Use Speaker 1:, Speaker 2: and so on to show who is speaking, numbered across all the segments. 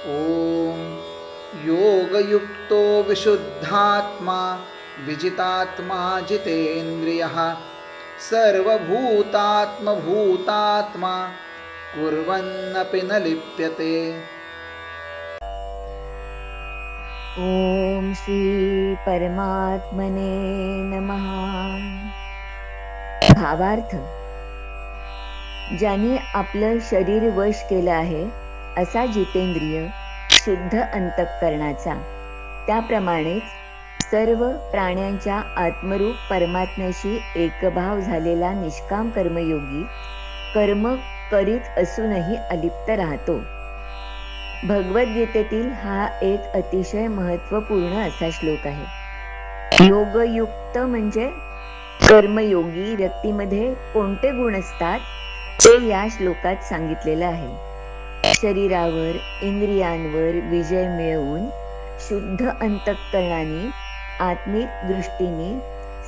Speaker 1: ॐ योगयुक्तो विशुद्धात्मा विजितात्मा जितेन्द्रियः सर्वभूतात्मभूतात्मा कुर्वन्नपि न लिप्यते।
Speaker 2: ॐ श्री परमात्मने नमः। भावार्थ ज्याने आपलं शरीर वश केलं आहे असा जितेंद्रिय शुद्ध अंतःकरणाचा. त्याप्रमाणेच सर्व प्राण्यांच्या आत्मरूप परमात्म्याशी एकभाव झालेला निष्काम कर्मयोगी कर्म करीत असूनही अलिप्त राहतो. भगवद्गीतेतील हा एक अतिशय महत्त्वपूर्ण असा श्लोक आहे. योगयुक्त म्हणजे कर्मयोगी व्यक्तीमध्ये कोणते गुण असतात ते या श्लोकात सांगितलेलं आहे. शरीरावर इंद्रियांवर विजय मिळवून शुद्ध अंतःकरणाने आत्मिक दृष्टीने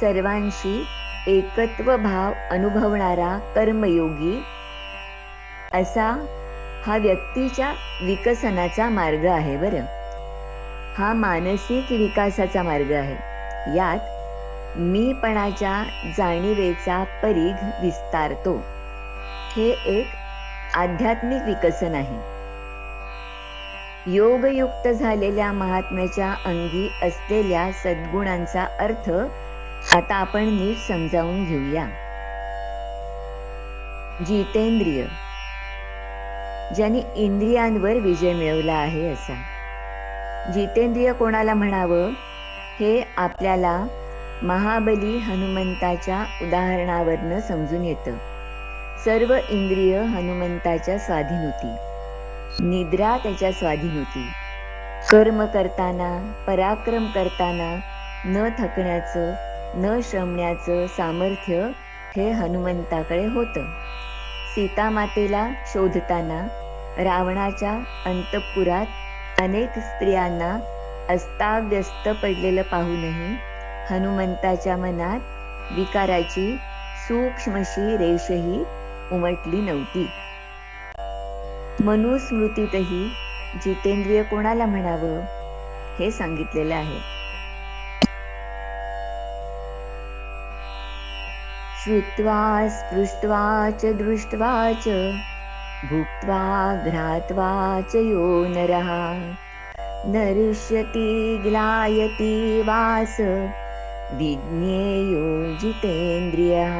Speaker 2: सर्वांशी एकत्व भाव अनुभवणारा कर्मयोगी असा हा व्यक्तीच्या विकसनाचा मार्ग आहे बरं. हा मानसिक विकासाचा मार्ग आहे. यात मीपणाच्या जाणीवेचा परीघ विस्तारतो. हे एक आध्यात्मिक विकसन आहे. योगयुक्त झालेल्या महात्म्याच्या अंगी असलेल्या सद्गुणांचा अर्थ आता आपण नीट समजावून घेऊया. जितेंद्रिय. ज्याने इंद्रियांवर विजय मिळवला आहे असा. जितेंद्रिय कोणाला म्हणावं? हे आपल्याला महाबली हनुमंताच्या उदाहरणावरनं समजून येतं. सर्व इंद्रिय हनुमंताच्या स्वाधीन होती निद्रा त्याच्या स्वाधीन होती कर्म करताना पराक्रम करताना न थकण्याचं न श्रमण्याचं सामर्थ्य हे हनुमंताकडे होतं. सीतामातेला शोधताना रावणाच्या अंतपुरात अनेक स्त्रियांना अस्ताव्यस्त पडलेलं पाहूनही हनुमंताच्या मनात विकाराची सूक्ष्मशी रेषही उमटली नव्हती. मनुस्मृतीतही जितेंद्रिय कोणाला म्हणावं हे सांगितलेलं आहे. श्रुत्वा स्पृष्ट्वा च दृष्ट्वा च भुक्त्वा घ्रात्वा च यो नरः। नरिष्यति ग्लायति वास विज्ञेयो जितेन्द्रियः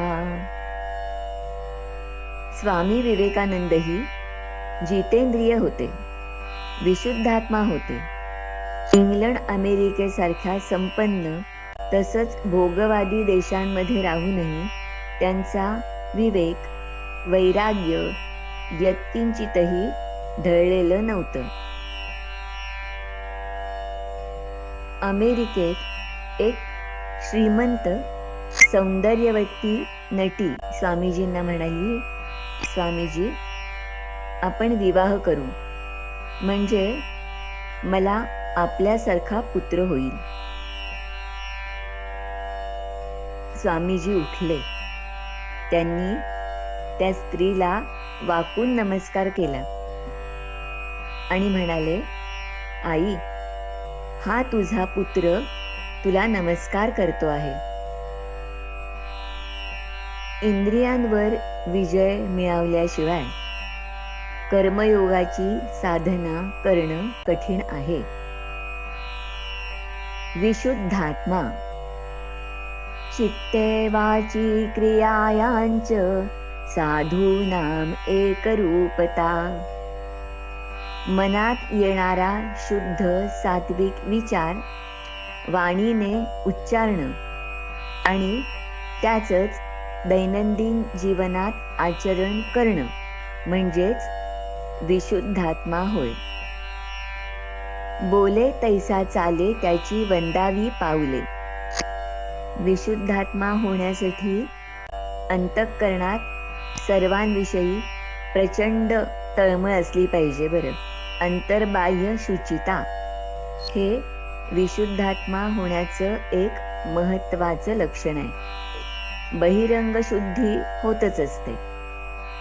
Speaker 2: स्वामी विवेकानंदही जितेंद्रिय होते विशुद्धात्मा होते. इंग्लंड अमेरिकेसारख्या संपन्न तसंच भोगवादी देशांमध्ये राहूनही त्यांचा विवेक वैराग्य व्यक्तींचितही ढळलेलं नव्हतं. अमेरिकेत एक श्रीमंत सौंदर्यवती नटी स्वामीजींना म्हणाली स्वामीजी आपण विवाह करू. म्हणजे मला आपल्यासारखा पुत्र होईल. स्वामीजी उठले. त्यांनी त्या स्त्रीला वाकून नमस्कार केला. आणि म्हणाले आई हा तुझा पुत्र तुला नमस्कार करतो आहे. इंद्रियांवर विजय मिळवल्याशिवाय कर्मयोगाची साधना करणं कठीण आहे. विशुद्धात्मा चित्ते वाची क्रियायांच साधूनाम एकरूपता. मनात येणारा शुद्ध सात्विक विचार वाणीने उच्चारणं आणि त्याचंच दैनंदिन जीवनात आचरण करणं म्हणजेच विशुद्धात्मा होय. बोले तैसा चाले त्याची वंदावी पावले विशुद्धात्मा होण्यासाठी अंतःकरणात सर्वांविषयी प्रचंड तळमळ असली पाहिजे बरं. अंतर्बाह्य शुचिता हे विशुद्धात्मा होण्याचं एक महत्वाचं लक्षण आहे. बहिरंग शुद्धी होतच असते.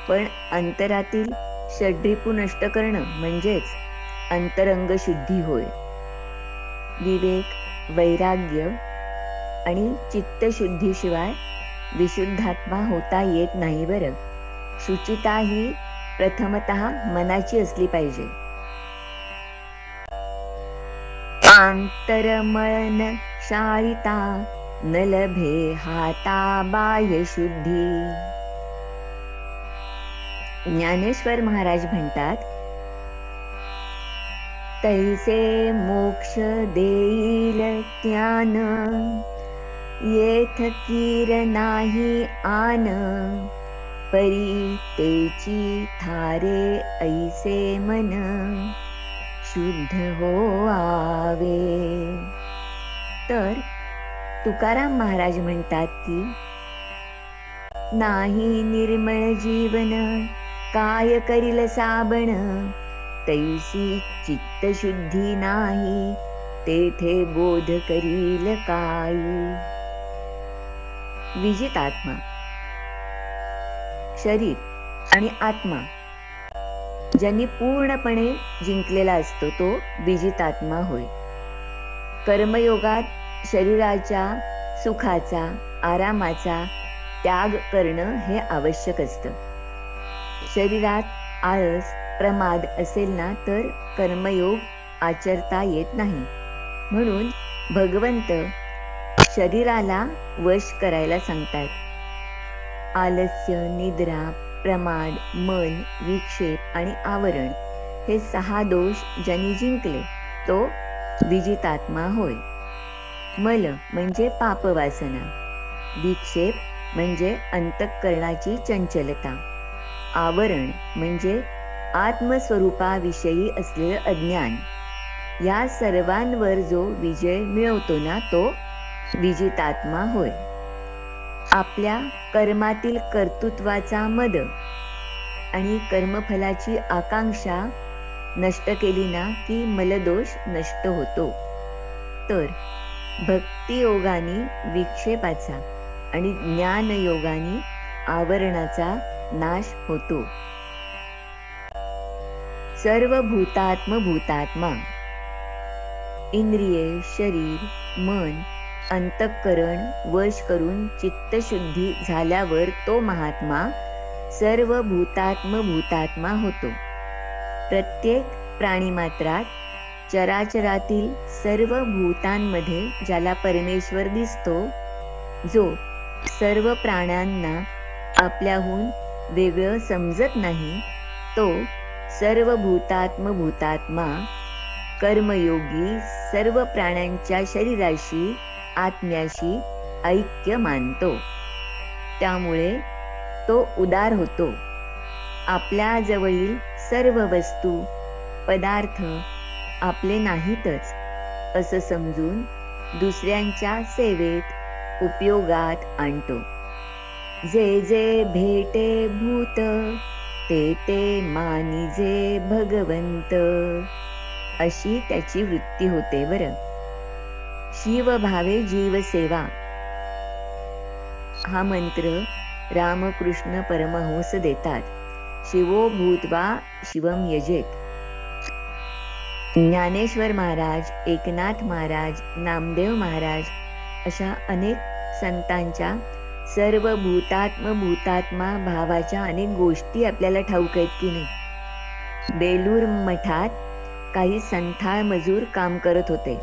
Speaker 2: पण अंतरातील षड्रिपू नष्ट करणं म्हणजेच अंतरंग शुद्धी होय. विवेक वैराग्य आणि चित्तशुद्धीशिवाय विशुद्धात्मा होता येत नाही बरं. शुचिता ही प्रथमत मनाची असली पाहिजे. आंतरमळन शाळिता न लभे हाता बाह्य शुद्धी ज्ञानेश्वर महाराज म्हणतात तैसे मोक्ष देईल ज्ञान येथ कीर नाही आन परी तेची थारे ऐसे मन शुद्ध हो आवे. तर तुकाराम महाराज म्हणतात की नाही निर्मळ जीवन काय करील साबण? तैसी चित्तशुद्धी नाही तेथे बोध करील काय विजित आत्मा. शरीर आणि आत्मा ज्यांनी पूर्णपणे जिंकलेला असतो तो विजित आत्मा होय. कर्मयोगात शरीराच्या सुखाचा आरामाचा त्याग करणं हे आवश्यक असतं. शरीरात आळस प्रमाद असेल ना तर कर्मयोग आचरता येत नाही. म्हणून भगवंत शरीराला वश करायला सांगतात. आलस्य निद्रा प्रमाद मन विक्षेप आणि आवरण हे सहा दोष ज्यांनी जिंकले तो विजितात्मा होय. मल म्हणजे पापवासना. विक्षेप म्हणजे अंतःकरणाची चंचलता. आवरण म्हणजे आत्मस्वरूपाविषयी असलेलं अज्ञान. या सर्वांवर जो विजय मिळवतो ना तो विजितात्मा होय. आपल्या कर्मातील कर्तृत्वाचा मद आणि कर्मफलाची आकांक्षा नष्ट केली ना की मलदोष नष्ट होतो. तर भक्तियोगाने विक्षेपाचा आणि ज्ञानयोगाने आवरणाचा नाश होतो. सर्व भूतात्म भूतात्मा इंद्रिये शरीर मन अंतःकरण वश करून चित्तशुद्धी झाल्यावर तो महात्मा सर्व भूतात्म भूतात्मा होतो. प्रत्येक प्राणीमात्रात चराचरातील सर्व भूतांमध्ये ज्याला परमेश्वर दिसतो जो सर्व प्राण्यांना आपल्याहून वेगळं समजत नाही तो सर्व भूतात्म भूतात्मा कर्मयोगी सर्व प्राण्यांच्या शरीराशी आत्म्याशी ऐक्य मानतो. त्यामुळे तो उदार होतो. आपल्या जवळील सर्व वस्तू पदार्थ आपले नाहीतच. असं समजून दुसऱ्यांच्या सेवेत उपयोगात आणतो. जे जे भेटे भूत ते ते मानिजे भगवंत. अशी त्याची वृत्ती होते बरं. शिवभावे जीवसेवा. हा मंत्र रामकृष्ण परमहंस देतात. शिवो भूतवा शिवम यजेत. ज्ञानेश्वर महाराज एकनाथ महाराज नामदेव महाराज अशा अनेक संतांच्या सर्व भूतात्म भूतात्मा भावाच्या अनेक गोष्टी आपल्याला ठाऊक आहेत की नाही. बेलूर मठात काही संथाळ मजूर काम करत होते.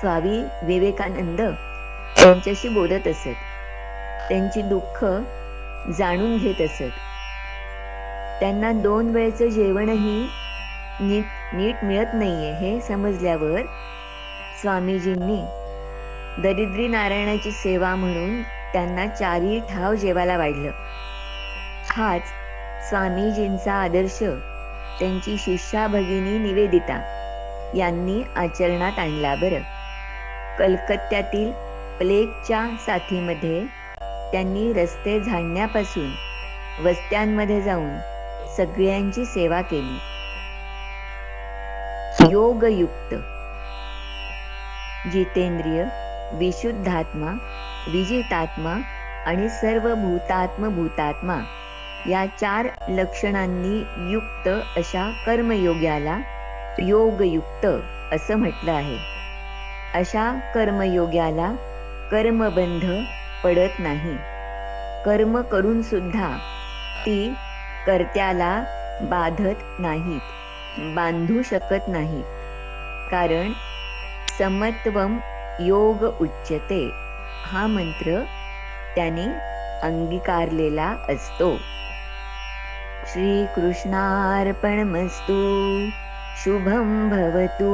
Speaker 2: स्वामी विवेकानंद त्यांच्याशी बोलत असत. त्यांची दुःख जाणून घेत असत. त्यांना दोन वेळचं जेवणही नीट नीट मिळत नाहीये हे समजल्यावर स्वामीजींनी दरिद्री नारायणाची सेवा म्हणून त्यांना चारी ठाव जेवायला वाढलं. हाच स्वामीजींचा आदर्श त्यांची शिष्या भगिनी निवेदिता यांनी आचरणात आणला बरं. कलकत्त्यातील प्लेगच्या साथीमध्ये त्यांनी रस्ते झाडण्यापासून वस्त्यांमध्ये जाऊन सगळ्यांची सेवा केली. योगयुक्त. जितेंद्रिय विशुद्धात्मा विजितात्मा आणि सर्व भूतात्म भूतात्मा या चार लक्षणांनी युक्त अशा कर्मयोग्याला योगयुक्त असं म्हटलं आहे. अशा कर्मयोग्याला कर्मबंध पडत नाही. कर्म करून सुद्धा ती कर्त्याला बाधत नाहीत बांधू शकत नाहीत. कारण समत्वम योग उच्यते हा मंत्र त्याने अंगीकारलेला असतो. श्रीकृष्णार्पणमस्तु शुभं भवतु.